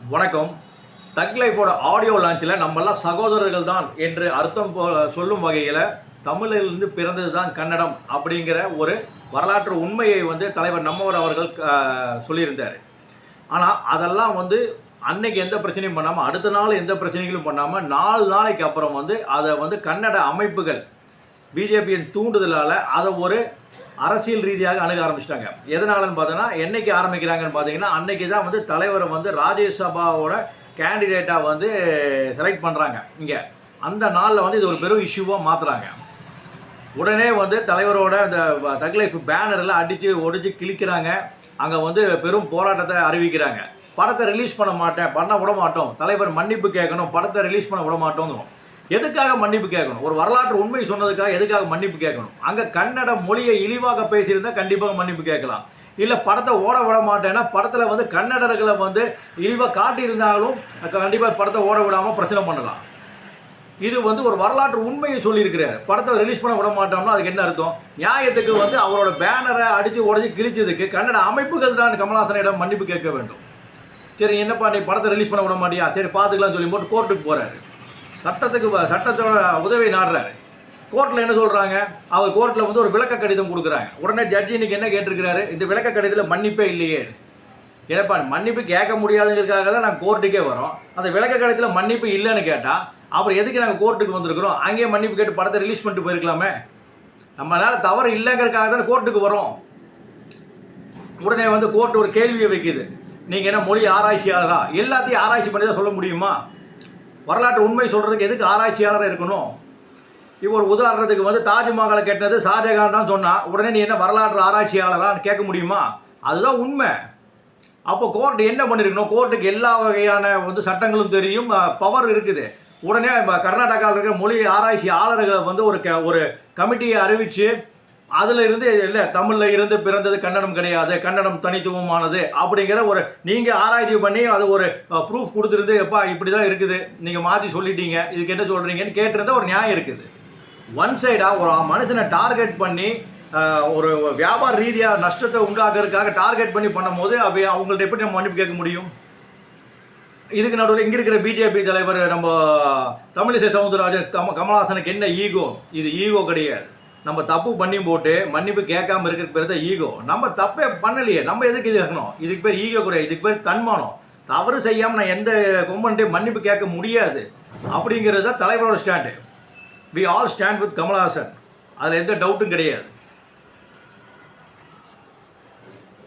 வணக்கம். தக் லைஃபோட ஆடியோ லான்ச்சில் நம்மெல்லாம் சகோதரர்கள் தான் என்று அர்த்தம் போ சொல்லும் வகையில் தமிழிலிருந்து பிறந்தது தான் கன்னடம் அப்படிங்கிற ஒரு வரலாற்று உண்மையை வந்து தலைவர் நம்மவர் அவர்கள் சொல்லியிருந்தார். ஆனால் அதெல்லாம் வந்து அன்னைக்கு எந்த பிரச்சனையும் பண்ணாமல் அடுத்த நாள் எந்த பிரச்சனைகளும் பண்ணாமல் நாலு நாளைக்கு அப்புறம் வந்து அதை வந்து கன்னட அமைப்புகள் பிஜேபியின் தூண்டுதலால் அதை ஒரு அரசியல் ரீதியாக அணுக ஆரம்பிச்சிட்டாங்க. எதனாலன்னு பார்த்தோன்னா என்னைக்கு ஆரம்பிக்கிறாங்கன்னு பார்த்தீங்கன்னா அன்னைக்கு தான் வந்து தலைவரை வந்து ராஜ்யசபாவோட கேண்டிடேட்டாக வந்து செலக்ட் பண்ணுறாங்க இங்கே. அந்த நாளில் வந்து இது ஒரு பெரும் இஷ்யூவாக மாற்றுறாங்க உடனே வந்து தலைவரோட அந்த தக்லைஃப் பேனரெல்லாம் அடித்து ஒடிச்சு கிழிக்கிறாங்க. அங்கே வந்து பெரும் போராட்டத்தை அறிவிக்கிறாங்க. படத்தை ரிலீஸ் பண்ண மாட்டேன் பண்ண விட மாட்டோம். தலைவர் மன்னிப்பு கேட்கணும் படத்தை ரிலீஸ் பண்ண விட மாட்டோங்கிறோம் எதுக்காக மன்னிப்பு கேட்கணும்? ஒரு வரலாற்று உண்மை சொன்னதுக்காக எதுக்காக மன்னிப்பு கேட்கணும்? அங்கே கன்னட மொழியை இழிவாக பேசியிருந்தால் கண்டிப்பாக மன்னிப்பு கேட்கலாம். இல்லை படத்தை ஓட விட மாட்டேன்னா படத்தில் வந்து கன்னடர்களை வந்து இழிவாக காட்டியிருந்தாலும் கண்டிப்பாக படத்தை ஓட விடாமல் பிரச்சனை பண்ணலாம். இது வந்து ஒரு வரலாற்று உண்மையை சொல்லியிருக்கிறார். படத்தை ரிலீஸ் பண்ண விட மாட்டோம்னா அதுக்கு என்ன அர்த்தம்? நியாயத்துக்கு வந்து அவரோட பேனரை அடித்து உடச்சி கிழிச்சதுக்கு கன்னட அமைப்புகள் தான் கமல்ஹாசனிடம் மன்னிப்பு கேட்க வேண்டும். சரி என்னப்பா நீ படத்தை ரிலீஸ் பண்ண விட மாட்டியா? சரி பார்த்துக்கலாம் சொல்லி போட்டு கோர்ட்டுக்கு போகிறாரு சட்டத்துக்கு வ- சட்டத்தோட உதவி நாடுறாரு. கோர்ட்டில் என்ன சொல்கிறாங்க அவர் கோர்ட்டில் வந்து ஒரு விளக்க கடிதம் கொடுக்குறாங்க. உடனே ஜட்ஜி இன்னைக்கு என்ன கேட்டிருக்கிறாரு? இந்த விளக்க கடிதத்தில் மன்னிப்பே இல்லையே. ஏப்பா மன்னிப்பு கேட்க முடியாதுங்கிறதுக்காக தான் நாங்கள் கோர்ட்டுக்கே வரோம். அந்த விளக்க கடிதத்தில் மன்னிப்பு இல்லைன்னு கேட்டால் அப்புறம் எதுக்கு நாங்கள் கோர்ட்டுக்கு வந்திருக்கிறோம்? அங்கேயே மன்னிப்பு கேட்டு படத்தை ரிலீஸ் பண்ணிட்டு போயிருக்கலாமே. நம்மளால் தவறு இல்லைங்கிறதுக்காக தானே கோர்ட்டுக்கு வரோம். உடனே வந்து கோர்ட் ஒரு கேள்வியை வைக்குது. நீங்கள் என்ன மொழி ஆராய்ச்சியாளரா? எல்லாத்தையும் ஆராய்ச்சி பண்ணி தான் சொல்ல முடியுமா? வரலாற்று உண்மை சொல்கிறதுக்கு எதுக்கு ஆராய்ச்சியாளர் இருக்கணும்? இப்போ ஒரு உதாரணத்துக்கு வந்து தாஜ்மஹாலை கட்டினது ஷாஜகான் தான் சொன்னால் உடனே நீ என்ன வரலாற்று ஆராய்ச்சியாளரான்னு கேட்க முடியுமா? அதுதான் உண்மை. அப்போ கோர்ட் என்ன பண்ணியிருக்கணும் கோர்ட்டுக்கு எல்லா வகையான வந்து சட்டங்களும் தெரியும் பவர் இருக்குது. உடனே கர்நாடகாவில் இருக்கிற மொழி ஆராய்ச்சியாளர்களை வந்து ஒரு க ஒரு கமிட்டியை அறிவித்து அதில் இருந்து இல்லை தமிழில் இருந்து பிறந்தது கன்னடம் கிடையாது கன்னடம் தனித்துவமானது அப்படிங்கிற ஒரு நீங்கள் ஆராய்ச்சி பண்ணி அது ஒரு ப்ரூஃப் கொடுத்துருந்து எப்பா இப்படி தான் இருக்குது. நீங்கள் மாற்றி சொல்லிட்டீங்க. இதுக்கு என்ன சொல்கிறீங்கன்னு கேட்டிருந்தா ஒரு நியாயம் இருக்குது. ஒன் சைடாக ஒரு மனுஷனை டார்கெட் பண்ணி ஒரு வியாபார ரீதியாக நஷ்டத்தை உண்டாக்குறதுக்காக டார்கெட் பண்ணி பண்ணும்போது அவ அவங்கள்ட்ட எப்படி நம்ம மன்னிப்பு கேட்க முடியும்? இதுக்கு நடுவில் இங்கே இருக்கிற பிஜேபி தலைவர் நம்ம தமிழிசை சவுந்தரராஜன் கம கமல்ஹாசனுக்கு என்ன ஈகோ இது ஈகோ கிடையாது. நம்ம தப்பு பண்ணி போட்டு மன்னிப்பு கேட்காம இருக்கிற பேர் தான் ஈகோ. நம்ம தப்பே பண்ணலையே. நம்ம எதுக்கு இது இருக்கணும்? இதுக்கு பேர் ஈகோ கிடையாது இதுக்கு பேர் தன்மானம். தவறு செய்யாமல் நான் எந்த கொம்பன்ட்டையும் மன்னிப்பு கேட்க முடியாது அப்படிங்கிறது தான் தலைவரோட stand we all stand with Kamalhaasan. அதில் எந்த டவுட்டும் கிடையாது.